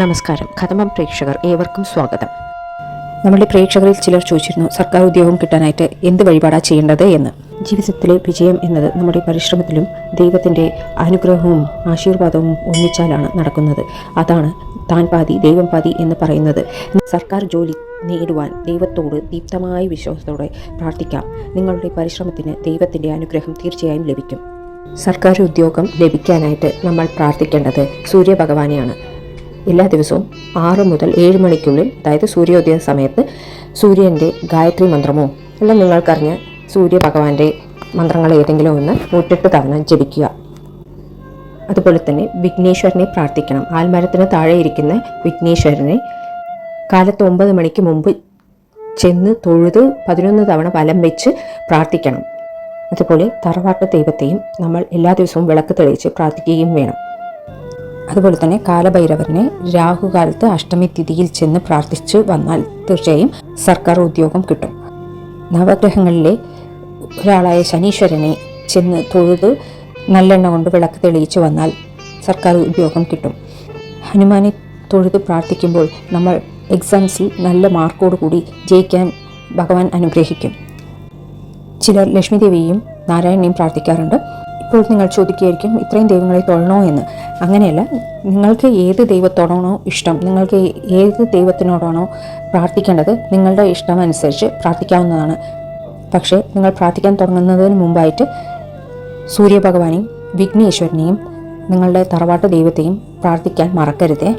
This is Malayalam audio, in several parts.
നമസ്കാരം. കഥമം പ്രേക്ഷകർ ഏവർക്കും സ്വാഗതം. നമ്മുടെ പ്രേക്ഷകരിൽ ചിലർ ചോദിച്ചിരുന്നു സർക്കാർ ഉദ്യോഗം കിട്ടാനായിട്ട് എന്ത് വഴിപാടാ ചെയ്യേണ്ടത്? എന്ന്. ജീവിതത്തിലെ വിജയം എന്നത് നമ്മുടെ പരിശ്രമത്തിലും ദൈവത്തിന്റെ അനുഗ്രഹവും ആശീർവാദവും ഒന്നിച്ചാലാണ് നടക്കുന്നത്. അതാണ് താൻ പാതി ദൈവം പാതി എന്ന് പറയുന്നത്. സർക്കാർ ജോലി നേടുവാൻ ദൈവത്തോട് ദീപ്തമായ വിശ്വാസത്തോടെ പ്രാർത്ഥിക്കാം. നിങ്ങളുടെ പരിശ്രമത്തിന് ദൈവത്തിന്റെ അനുഗ്രഹം തീർച്ചയായും ലഭിക്കും. സർക്കാർ ഉദ്യോഗം ലഭിക്കാനായിട്ട് നമ്മൾ പ്രാർത്ഥിക്കേണ്ടത് സൂര്യഭഗവാനെയാണ്. എല്ലാ ദിവസവും ആറ് മുതൽ ഏഴ് മണിക്കുള്ളിൽ അതായത് സൂര്യോദയ സമയത്ത് സൂര്യന്റെ ഗായത്രി മന്ത്രമോ അല്ല നിങ്ങൾക്കറിഞ്ഞ സൂര്യഭഗവാന്റെ മന്ത്രങ്ങൾ ഏതെങ്കിലും ഒന്ന് നൂറ്റെട്ട് തവണ ജപിക്കുക. അതുപോലെ തന്നെ വിഘ്നേശ്വരനെ പ്രാർത്ഥിക്കണം. ആൽമരത്തിന് താഴെ ഇരിക്കുന്ന വിഘ്നേശ്വരനെ കാലത്ത് ഒമ്പത് മണിക്ക് മുമ്പ് ചെന്ന് തൊഴുത് പതിനൊന്ന് തവണ വലം വെച്ച് പ്രാർത്ഥിക്കണം. അതുപോലെ തറവാട്ട് ദൈവത്തെയും നമ്മൾ എല്ലാ ദിവസവും വിളക്ക് തെളിയിച്ച് പ്രാർത്ഥിക്കുകയും വേണം. അതുപോലെ തന്നെ കാലഭൈരവനെ രാഹുകാലത്ത് അഷ്ടമി തിഥിയിൽ ചെന്ന് പ്രാർത്ഥിച്ചു വന്നാൽ തീർച്ചയായും സർക്കാർ ഉദ്യോഗം കിട്ടും. നവഗ്രഹങ്ങളിലെ ഒരാളായ ശനീശ്വരനെ ചെന്ന് തൊഴുത് നല്ലെണ്ണ കൊണ്ട് വിളക്ക് തെളിയിച്ചു വന്നാൽ സർക്കാർ ഉദ്യോഗം കിട്ടും. ഹനുമാനെ തൊഴുത് പ്രാർത്ഥിക്കുമ്പോൾ നമ്മൾ എക്സാംസിൽ നല്ല മാർക്കോട് കൂടി ജയിക്കാൻ ഭഗവാൻ അനുഗ്രഹിക്കും. ചിലർ ലക്ഷ്മി ദേവിയെയും നാരായണനെയും പ്രാർത്ഥിക്കാറുണ്ട്. ഇപ്പോൾ നിങ്ങൾ ചോദിക്കുകയായിരിക്കും ഇത്രയും ദൈവങ്ങളെ തൊഴണോ എന്ന്. അങ്ങനെയല്ല നിങ്ങൾക്ക് ഏത് ദൈവത്തോടാണോ ഇഷ്ടം നിങ്ങൾക്ക് ഏത് ദൈവത്തിനോടാണോ പ്രാർത്ഥിക്കേണ്ടത് നിങ്ങളുടെ ഇഷ്ടമനുസരിച്ച് പ്രാർത്ഥിക്കാവുന്നതാണ്. പക്ഷേ നിങ്ങൾ പ്രാർത്ഥിക്കാൻ തുടങ്ങുന്നതിന് മുമ്പായിട്ട് സൂര്യഭഗവാനെയും വിഘ്നേശ്വരനെയും നിങ്ങളുടെ തറവാട്ട് ദൈവത്തെയും പ്രാർത്ഥിക്കാൻ മറക്കരുതേ.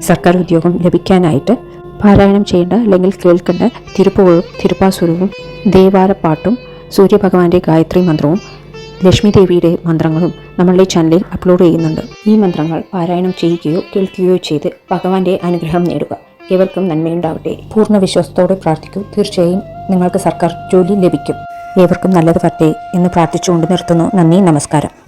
സർക്കാർ ഉദ്യോഗം ലഭിക്കാനായിട്ട് പാരായണം ചെയ്യേണ്ട അല്ലെങ്കിൽ കേൾക്കേണ്ട തിരുപ്പുകളും തിരുപ്പാസുരവും ദേവാലപ്പാട്ടും സൂര്യഭഗവാന്റെ ഗായത്രി മന്ത്രവും ലക്ഷ്മി ദേവിയുടെ മന്ത്രങ്ങളും നമ്മളുടെ ചാനലിൽ അപ്ലോഡ് ചെയ്യുന്നുണ്ട്. ഈ മന്ത്രങ്ങൾ പാരായണം ചെയ്യുകയോ കേൾക്കുകയോ ചെയ്ത് ഭഗവാന്റെ അനുഗ്രഹം നേടുക. ഏവർക്കും നന്മയുണ്ടാവട്ടെ. പൂർണ വിശ്വാസത്തോടെ പ്രാർത്ഥിക്കൂ. തീർച്ചയായും നിങ്ങൾക്ക് സർക്കാർ ജോലി ലഭിക്കും. ഏവർക്കും നല്ലത് വരട്ടെ എന്ന് പ്രാർത്ഥിച്ചുകൊണ്ട് നിർത്തുന്നു. നന്ദി നമസ്കാരം.